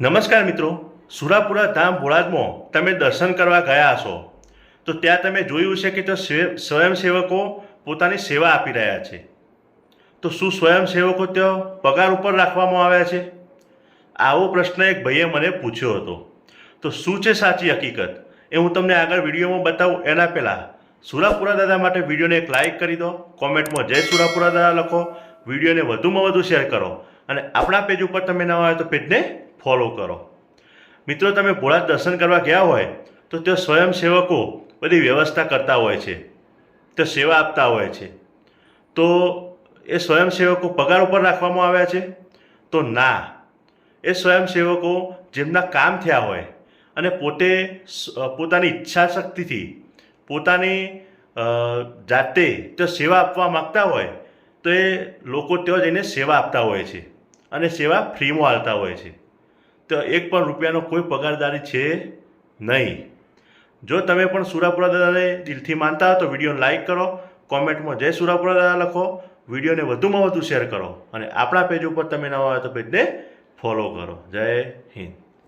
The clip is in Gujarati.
નમસ્કાર મિત્રો. સુરાપુરા ધામ ભોળાદમાં તમે દર્શન કરવા ગયા હશો. તો ત્યાં તમે જોયું છે કે તો સ્વે- સ્વયંસેવકો પોતાની સેવા આપી રહ્યા છે. તો શું સ્વયંસેવકો ત્યાં પગાર ઉપર રાખવામાં આવ્યા છે? આવો પ્રશ્ન એક ભાઈએ મને પૂછ્યો હતો. તો શું છે સાચી હકીકત? એ હું તમને આગળ વિડીયોમાં બતાવું. એના પહેલાં, સુરાપુરા દાદા માટે વિડીયોને એક લાઇક કરી દો. કોમેન્ટમાં જય સુરાપુરા દાદા લખો. વિડીયોને વધુમાં વધુ શેર કરો. અને આપણા પેજ ઉપર તમે નવા હોય તો પેજને ફોલો કરો. મિત્રો, તમે ભોળા દર્શન કરવા ગયા હોય, તો તે સ્વયંસેવકો બધી વ્યવસ્થા કરતા હોય છે તે સેવા આપતા હોય છે. તો એ સ્વયંસેવકો પગાર ઉપર રાખવામાં આવ્યા છે? તો ના. એ સ્વયંસેવકો જેમના કામ થયા હોય અને પોતે પોતાની ઈચ્છા શક્તિથી પોતાની જાતે તે સેવા આપવા માગતા હોય, તો એ લોકો ત્યાં જઈને સેવા આપતા હોય છે અને સેવા ફ્રીમાં આવતા હોય છે. તો એક પણ રૂપિયાનો કોઈ પગારદારી છે નહીં. જો તમે પણ સુરાપુરા દાદાને દિલથી માનતા તો વીડિયો લાઈક કરો, કોમેન્ટમાં જય સુરાપુરા દાદા લખો, વિડીયોને વધુમાં વધુ શેર કરો અને આપણા પેજ ઉપર તમે નવા હોય તો પેજને ફોલો કરો. જય હિન્દ.